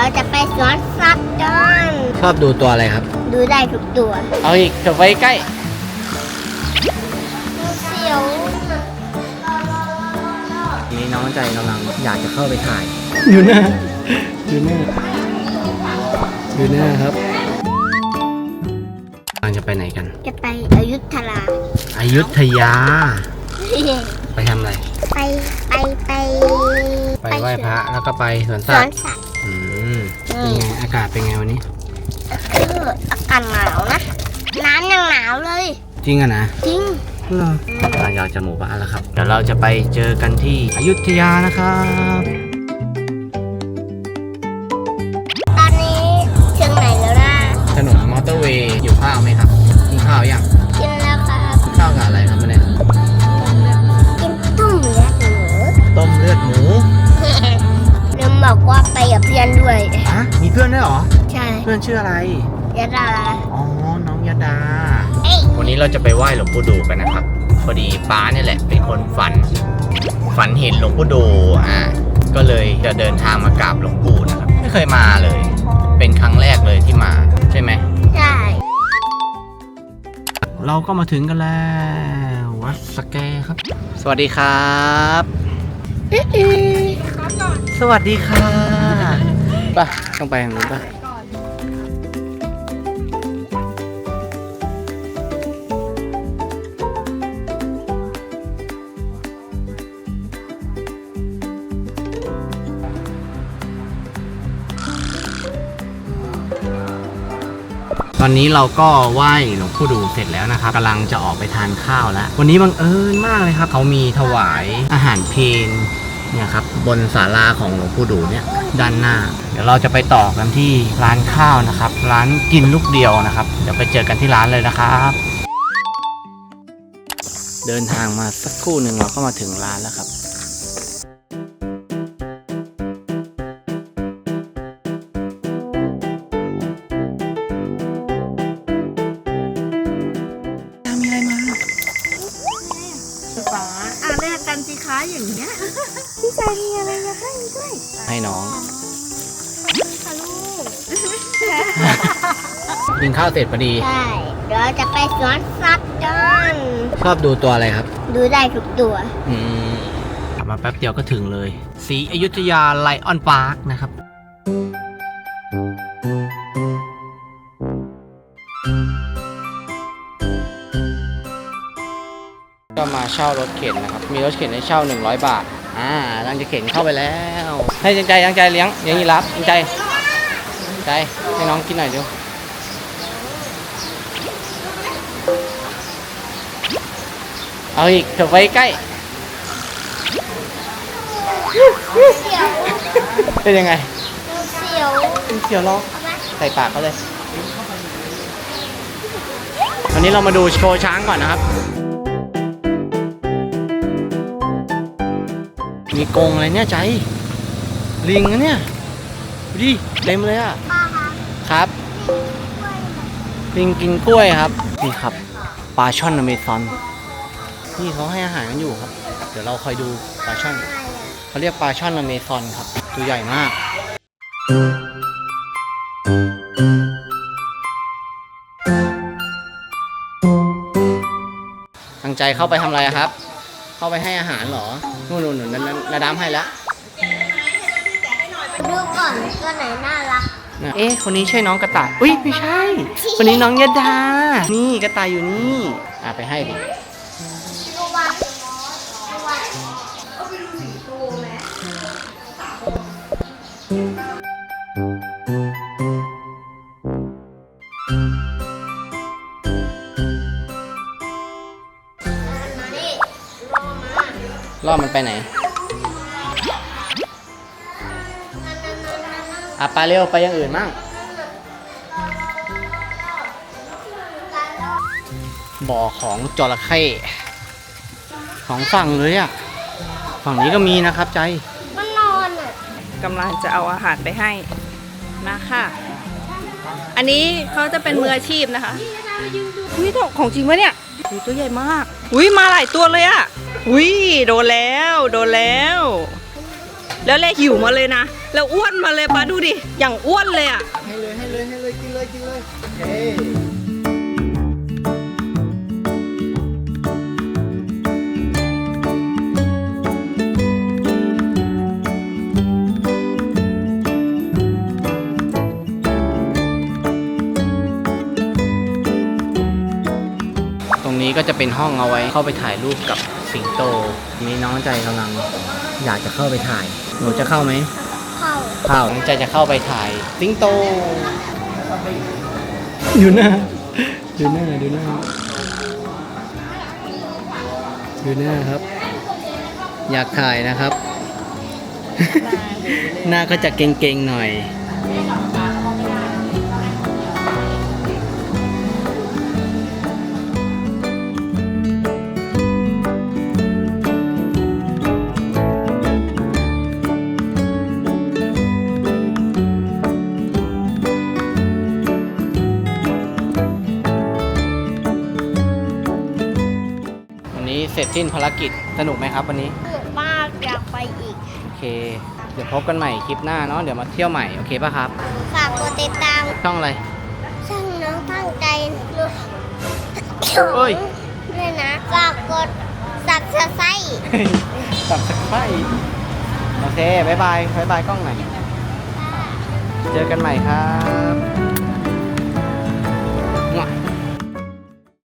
เราจะไปสวนสัตว์กันชอบดูตัวอะไรครับ ดูได้ทุกตัวเอาอีกเดี๋ยวไว้ใกล้ เสียวนี่น้องใจกำลังอยากจะเข้าไปถ่าย อยู่หน้า อยู่หน้า อยู่หน้าครับกำลังจะไปไหนกัน จะไปอยุธยาอยุธยา ไปทำอะไร ไปไปไปไปไหว้พระแล้วก็ไปสวนสสัวตนว์สัตว์อืม เป็นไง อากาศเป็นไงวันนี้ คืออากาศหนาวนะ น้ำยังหนาวเลย จริงอะนะจริงหลังจากจะหมู่บ้านแล้วครับ เดี๋ยวเราจะไปเจอกันที่อยุธยานะครับ ตอนนี้ถึงไหนแล้วนะ ถนนมอเตอร์เวย์อยู่ข้าวไหมครับ กินข้าวยัง กินแล้วครับ กินข้าวกับอะไรครับเนี่ย บอกว่าไปกับเพื่อนด้วย ฮะมีเพื่อนด้วยเหรอ ใช่เพื่อนชื่ออะไร ยะดาอ๋อ น้องยดา เอ้ยวันนี้เราจะไปไหว้หลวงปู่ดูกันนะครับ พอดีป้าเนี่ยแหละเป็นคนฝัน ฝันเห็นหลวงปู่ดูอ่าก็เลยจะเดินทางมากราบหลวงปู่นะครับไม่เคยมาเลย เป็นครั้งแรกเลยที่มาใช่ไหม ใช่เราก็มาถึงกันแล้ว วัดสแกครับ สวัสดีครับ สวัสดีค่ะ ป่ะ ต้องไปทางนู้นป่ะ ตอนนี้เราก็ไหว้หลวงปู่ดูเสร็จแล้วนะครับกำลังจะออกไปทานข้าวแล้ว วันนี้บังเอิญมากเลยครับเขามีถวายอาหารเพลเนี่ยครับบนศาลาของหลวงปู่ดูเนี่ยด้านหน้า เดี๋ยวเราจะไปต่อกันที่ร้านข้าวนะครับ ร้านกินลูกเดียวนะครับ เดี๋ยวไปเจอกันที่ร้านเลยนะครับเดินทางมาสักครู่หนึ่งเราก็มาถึงร้านแล้วครับ พี่ชายมีอะไรมาให้ด้วยให้น้องค่ะลูกกินข้าวเสร็จพอดี ใช่เดี๋ยวจะไปสวนสัตว์กันชอบดูตัวอะไรครับ ดูได้ทุกตัว อืมขับมาแป๊บเดียวก็ถึงเลยสีอยุธยาไลออนพาร์คนะครับก็มาเช่ารถเข็นนะครับ มีรถเข็นให้เช่า 100 บาท อ่าลังจะเข็นเข้าไปแล้ว ให้ยังใจยังใจเลี้ยงเลี้ยงยีรับยังใจใจให้น้องกินหน่อยเดียวเอาอีกเถอะไว้ใกล้เป็นยังไงเสียวเป็นเขียวร้องเอาไหมใส่ปากเขาเลยวันนี้เรามาดูโชว์ช้างก่อนนะครับ มีกรงอะไรเนี่ยใจ ลิงนะเนี่ยดูดิเต็มเลยอะป้าคะครับ ลิงกินกล้วยครับ นี่ครับปลาช่อนอเมซอนนี่เขาให้อาหารกันอยู่ครับ เดี๋ยวเราคอยดูปลาช่อนเขาเรียกปลาช่อนอเมซอนครับ ตัวใหญ่มากตั้งใจเข้าไปทำอะไรอะครับ เข้าไปให้อาหารเหรอนู่นนู่นนู่นนั่นนั่นนาดามให้แล้วดูก่อนตัวไหนน่ารักน่ะเอ๊ะ คนนี้ใช่น้องกระต่าย อุ้ยไม่ใช่ คนนี้น้องยดา นี่กระต่ายอยู่นี่ อะไปให้ดิดูวันดูวันม ล่อมันไปไหนอะไปเร็วไปอย่างอื่นมั่งบ่อของจระเข้สองฝั่งเลยอะ ฝั่งนี้ก็มีนะครับใจ มันนอนอะกำลังจะเอาอาหารไปให้ มาค่ะ อันนี้เขาจะเป็นมืออาชีพนะคะ อุ้ยของจริงปะเนี่ยอุ้ยตัวใหญ่มาก อุ้ยมาหลายตัวเลยอะ อุ้ยโดนแล้วโดนแล้ว แล้วเลยหิวมาเลยนะ แล้วอ้วนมาเลยปะดูดิ อย่างอ้วนเลยอะ ให้เลยให้เลยให้เลยกินเลยกินเลยเฮ้ตรงนี้ก็จะเป็นห้องเอาไว้เข้าไปถ่ายรูปกับ สิงโตนี่น้องใจกำลังอยากจะเข้าไปถ่าย หนูจะเข้าไหมเข้าข้าวน้องใจจะเข้าไปถ่ายสิงโต อยู่หน้าดูหน้าดูหน้าดูหน้าครับ อยากถ่ายนะครับ หน้าก็จะเก่งๆหน่อย จสิ้นภารกิจสนุกไหมครับวันนี้สนุกมากอยากไปอีก โอเค เดี๋ยวพบกันใหม่คลิปหน้าเนาะเดี๋ยวมาเที่ยวใหม่โอเคป่ะครับ ฝากกดติดตามช่องอะไร ช่างน้องตั้งใจดูเอ้ย ด้วยนะ ฝากกดสับสไครต์สับสไครโอเคบ๊ายบายบ๊ายบายกล้องหน่อยเจอกันใหม่ครับ